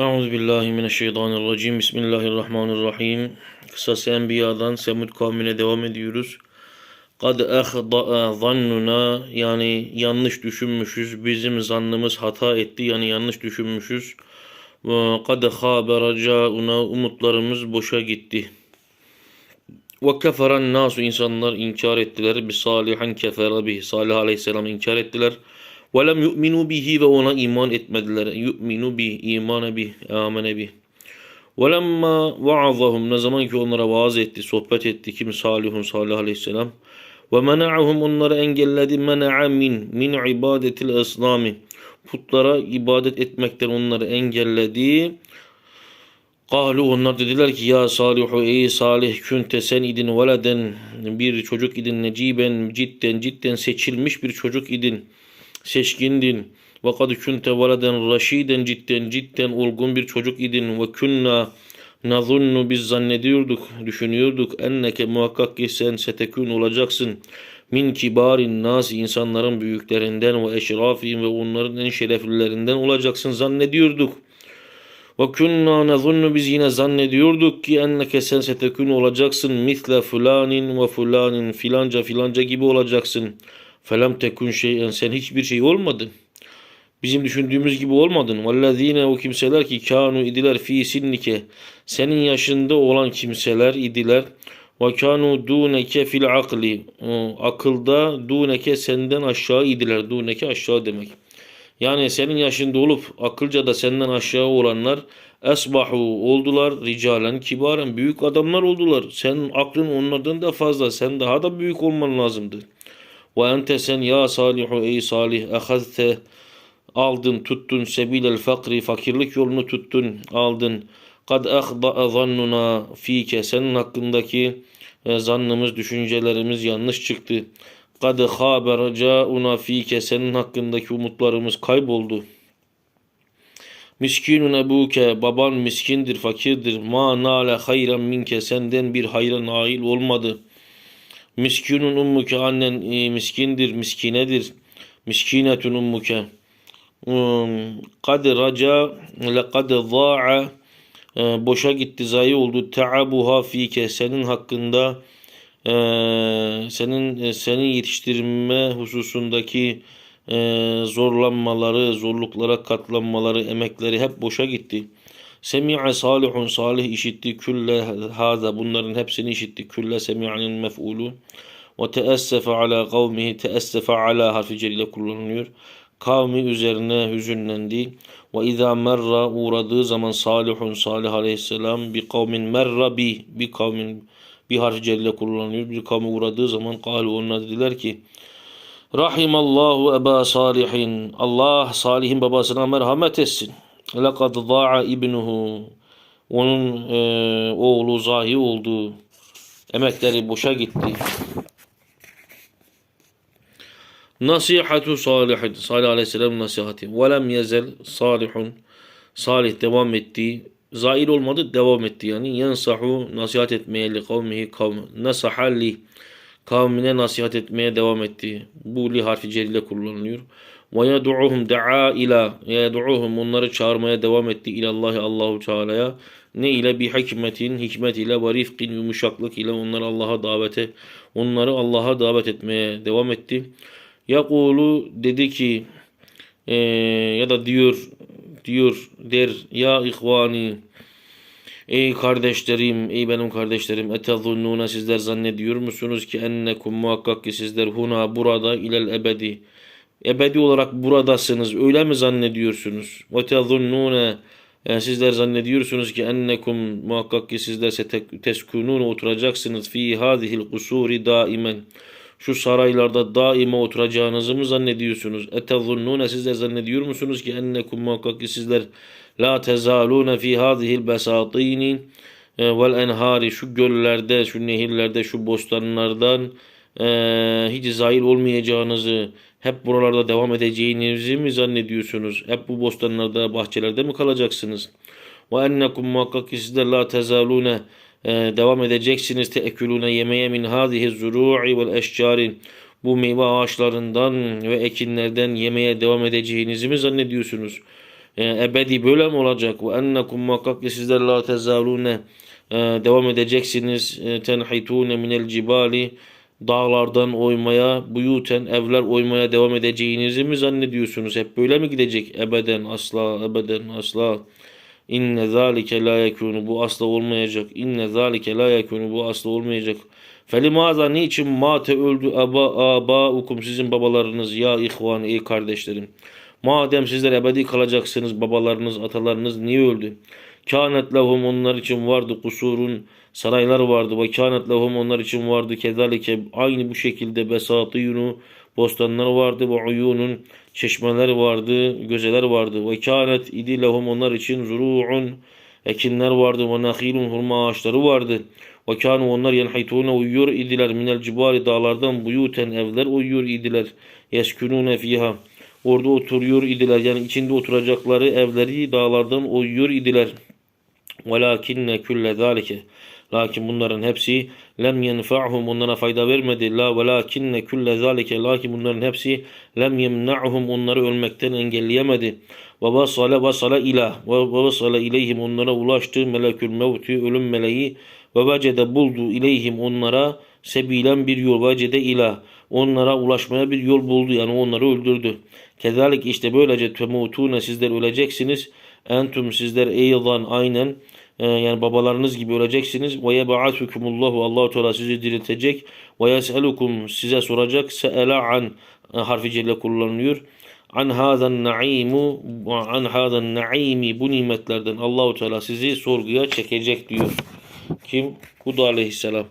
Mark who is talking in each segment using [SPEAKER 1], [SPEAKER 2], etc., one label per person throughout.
[SPEAKER 1] Euzubillahimineşşeytanirracim. Bismillahirrahmanirrahim. Kısası Enbiya'dan Semud kavmine devam ediyoruz. Kad ehda'a zannuna yani yanlış düşünmüşüz. Bizim zannımız hata etti yani yanlış düşünmüşüz. Ve kad haberacauna umutlarımız boşa gitti. Ve keferan nasu insanlar inkar ettiler. Bi salihan kefere bih. Salih aleyhisselam inkar ettiler. Ve lem yu'minu ve ona iman etmediler. Yu'minu bih, imane bih, amene bih. Ve lemma vaazahum ne zaman ki onlara vaaz etti, sohbet etti kim Salihun Salih aleyhisselam. Ve onları engelledi mena'a min, min ibadetil eslami. Putlara ibadet etmekten onları engelledi. Kalu onlar dediler ki ya Salihu ey Salih künte sen idin veleden bir çocuk idin neciben cidden cidden seçilmiş bir çocuk idin seçkindin ve kad künte veleden raşiden cidden cidden olgun bir çocuk idin ve künna nazunnu biz zannediyorduk düşünüyorduk enneke muhakkak ki sen setekün olacaksın min kibarin nas insanların büyüklerinden ve eşrafihim ve onların en şereflilerinden olacaksın zannediyorduk. Ve kunna nezunnu biz yine zannediyorduk ki enneke sen setekün olacaksın misle fulanin ve fulanin filanca filanca gibi olacaksın. Felem tekun şeyen sen hiçbir şey olmadın. Bizim düşündüğümüz gibi olmadın. Vellezine o kimseler ki kanu idiler fi sinnike senin yaşında olan kimseler idiler. Ve kanu duneke fil akli akılda duneke senden aşağı idiler. Duneke aşağı demek. Yani senin yaşında olup akılca da senden aşağı olanlar esbahu oldular ricalen kibaren büyük adamlar oldular. Sen aklın onlardan da fazla sen daha da büyük olman lazımdı. Ve ente sen ya salihu ey salih ehazte aldın tuttun sebilel fakri fakirlik yolunu tuttun aldın. Kad ehda'a zannuna fike senin hakkındaki e, zannımız düşüncelerimiz yanlış çıktı. Kad haberacauna fike senin hakkındaki umutlarımız kayboldu. Miskinun ebuke baban miskindir fakirdir. Ma nale hayran minke senden bir hayra nail olmadı. Miskinun ummuke annen e, miskindir miskinedir. Miskinetun ummuke. Um, kad raca lekad za'a e, boşa gitti zayi oldu. Ta'abuha fike senin hakkında e, senin e, senin yetiştirme hususundaki e, zorlanmaları, zorluklara katlanmaları, emekleri hep boşa gitti. Semi'a salihun salih işitti külle hâza bunların hepsini işitti. Külle semi'nin mef'ulu ve teessefe ala kavmihi teessefe ala harfi celile kullanılıyor. Kavmi üzerine hüzünlendi. Ve izâ merra uğradığı zaman salihun salih aleyhisselam bir kavmin merra bi bir kavmin bir harf celile kullanılıyor. Bir kavme uğradığı zaman kalu onlar dediler ki Rahimallahu eba salihin Allah salihin babasına merhamet etsin. Lekad za'a ibnuhu onun e, oğlu zahi oldu. Emekleri boşa gitti. Nasihatu salihin. Salih aleyhisselam nasihati. Ve lem yezel. Salih devam etti. Zail olmadı devam etti yani. Yensahu nasihat etmeye li kavmihi kavm. Nasahalli kavmine nasihat etmeye devam etti. Bu li harfi celile kullanılıyor. Ve yed'uhum da'a ila yed'uhum onları çağırmaya devam etti ilallahi Allahu Teala'ya. Ne ile bir hikmetin, hikmet ile ve rifkin yumuşaklık ile onları Allah'a davete, onları Allah'a davet etmeye devam etti. Yakulu dedi ki e, ya da diyor diyor der ya ihvani ey kardeşlerim ey benim kardeşlerim etezunnuna sizler zannediyor musunuz ki ennekum muhakkak ki sizler huna burada ilel ebedi ebedi olarak buradasınız. Öyle mi zannediyorsunuz? ve tezunnuna yani sizler zannediyorsunuz ki ennekum muhakkak ki sizler teskunun oturacaksınız fi hadihil kusuri daimen şu saraylarda daima oturacağınızı mı zannediyorsunuz? Etezunnune sizler zannediyor musunuz ki ennekum muhakkak ki sizler la tezalune fi hadihil besatini e, vel enhari şu göllerde, şu nehirlerde, şu bostanlardan e, hiç zahil olmayacağınızı, hep buralarda devam edeceğinizi mi zannediyorsunuz? Hep bu bostanlarda, bahçelerde mi kalacaksınız? Ve ennekum muhakkak ki sizler la tezalune e, devam edeceksiniz teekülüne yemeye min hadihi zuru'i vel eşcari bu meyve ağaçlarından ve ekinlerden yemeye devam edeceğinizi mi zannediyorsunuz? e, ebedi böyle mi olacak? Ve ennekum muhakkak ki sizler la tezalune e, devam edeceksiniz. Tenhitune minel cibali dağlardan oymaya, buyuten evler oymaya devam edeceğinizi mi zannediyorsunuz? Hep böyle mi gidecek? Ebeden asla, ebeden asla. İnne zalike la yekunu bu asla olmayacak. İnne zalike la yekunu bu asla olmayacak. Felimaza niçin mate öldü aba abaukum sizin babalarınız ya ihvan ey kardeşlerim. Madem sizler ebedi kalacaksınız babalarınız atalarınız niye öldü? Kânet lehum onlar için vardı kusurun saraylar vardı ve kânet lehum onlar için vardı. Kezalike aynı bu şekilde besatiyunu bostanlar vardı ve uyunun çeşmeler vardı gözeler vardı. Ve kânet idi lehum onlar için zuru'un ekinler vardı ve nahilun hurma ağaçları vardı. Ve kânu onlar yenhitûne uyuyor idiler. Minel cibali dağlardan buyuten evler uyuyor idiler. Yeskünûne fiha orada oturuyor idiler. Yani içinde oturacakları evleri dağlardan uyuyor idiler. Velakinne külle zalike lakin bunların hepsi lem yenfa'hum onlara fayda vermedi. La velakinne külle zalike lakin bunların hepsi lem yemna'hum onları ölmekten engelleyemedi. Ve basale basale ila ve basale ileyhim onlara ulaştı melekül mevti ölüm meleği. Ve vecede buldu ileyhim onlara sebilen bir yol vecede ila. Onlara ulaşmaya bir yol buldu yani onları öldürdü. Kezalik işte böylece temutune sizler öleceksiniz. Entüm sizler eydan aynen e, yani babalarınız gibi öleceksiniz. Ve yeb'atukumullahu Allahu Teala sizi diriltecek. Ve yes'elukum size soracak. Se'ela an harfi celle kullanılıyor. An hadan naimu an hadan naimi bu nimetlerden Allahu Teala sizi sorguya çekecek diyor. Kim? Hud aleyhisselam.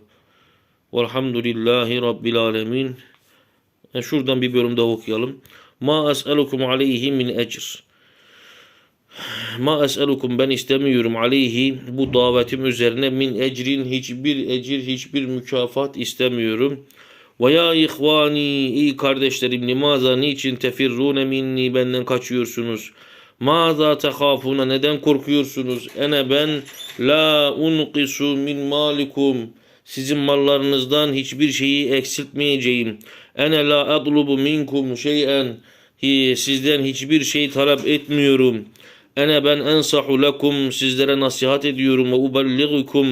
[SPEAKER 1] Velhamdülillahi Rabbil alemin. E, şuradan bir bölüm daha okuyalım. Ma es'elukum aleyhi min ecr. Ma es'elukum ben istemiyorum aleyhi bu davetim üzerine min ecrin hiçbir ecir hiçbir mükafat istemiyorum. Ve ya ihvani iyi kardeşlerim limaza niçin tefirrune minni benden kaçıyorsunuz? Maza tehafuna neden korkuyorsunuz? Ene ben la unqisu min malikum sizin mallarınızdan hiçbir şeyi eksiltmeyeceğim. Ene la adlubu minkum şey'en sizden hiçbir şey talep etmiyorum. Ene ben ensahu lekum sizlere nasihat ediyorum ve ubelligukum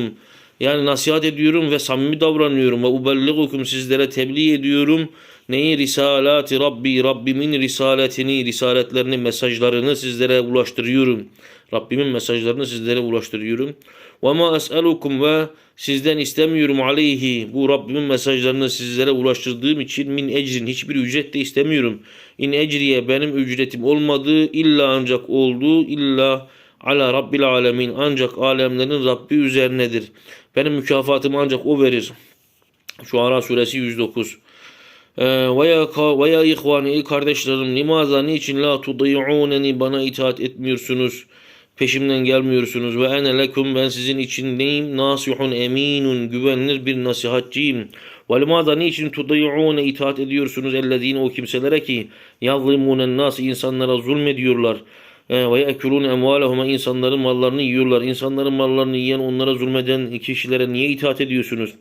[SPEAKER 1] yani nasihat ediyorum ve samimi davranıyorum ve ubelligukum sizlere tebliğ ediyorum. Neyi risalati Rabbi Rabbimin risaletini, risaletlerini, mesajlarını sizlere ulaştırıyorum. Rabbimin mesajlarını sizlere ulaştırıyorum. Ve ma es'elukum ve sizden istemiyorum aleyhi bu Rabbimin mesajlarını sizlere ulaştırdığım için min ecrin hiçbir ücret de istemiyorum. İn ecriye benim ücretim olmadı illa ancak oldu illa ala rabbil alemin ancak alemlerin Rabbi üzerinedir. Benim mükafatımı ancak o verir. Şu Ara suresi 109. Ee, ve ya ka- ve ya ihvani ey kardeşlerim limaza niçin la tudi'uneni bana itaat etmiyorsunuz? Peşimden gelmiyorsunuz. Ve ene lekum ben sizin için neyim? Nasihun eminun güvenilir bir nasihatçiyim ve limaza niçin tudi'une itaat ediyorsunuz ellezine? O kimselere ki yazlimunen nas insanlara zulmediyorlar Ee, ve yekulun emvalehum insanların mallarını yiyorlar. İnsanların mallarını yiyen onlara zulmeden kişilere niye itaat ediyorsunuz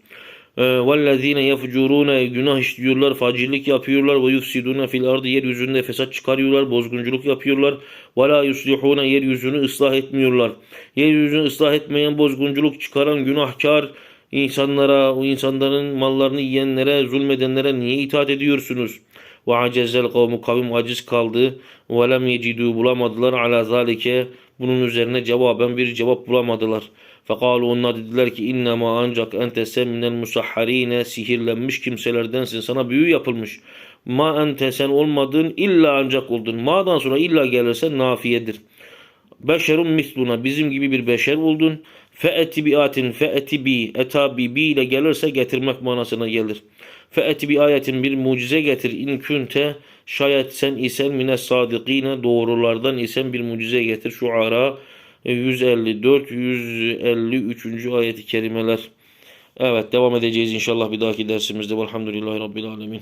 [SPEAKER 1] وَالَّذ۪ينَ يَفْجُرُونَ Günah işliyorlar, facirlik yapıyorlar. وَيُفْسِدُونَ fil ardı Yeryüzünde fesat çıkarıyorlar, bozgunculuk yapıyorlar. وَلَا يُصْلِحُونَ Yeryüzünü ıslah etmiyorlar. Yeryüzünü ıslah etmeyen, bozgunculuk çıkaran günahkar insanlara, o insanların mallarını yiyenlere, zulmedenlere niye itaat ediyorsunuz? وَعَجَزَ الْقَوْمُ Kavim aciz kaldı. وَلَمْ يَجِدُوا Bulamadılar ala zalike. bunun üzerine cevaben bir cevap bulamadılar. Fekalu onlar dediler ki innema ancak ente sen minel musahharine sihirlenmiş kimselerdensin. Sana büyü yapılmış. Ma ente sen olmadın illa ancak oldun. Ma'dan sonra illa gelirse nafiyedir. Beşerun misluna bizim gibi bir beşer oldun. Fe'eti bi atin fe'eti bi etabi bi ile gelirse getirmek manasına gelir. Fe'eti bi ayetin bir mucize getir in künte şayet sen isen mine sadikine doğrulardan isen bir mucize getir. Şu ara 154 153. ayeti kerimeler. Evet devam edeceğiz inşallah bir dahaki dersimizde. Velhamdülillahi Rabbil Alemin.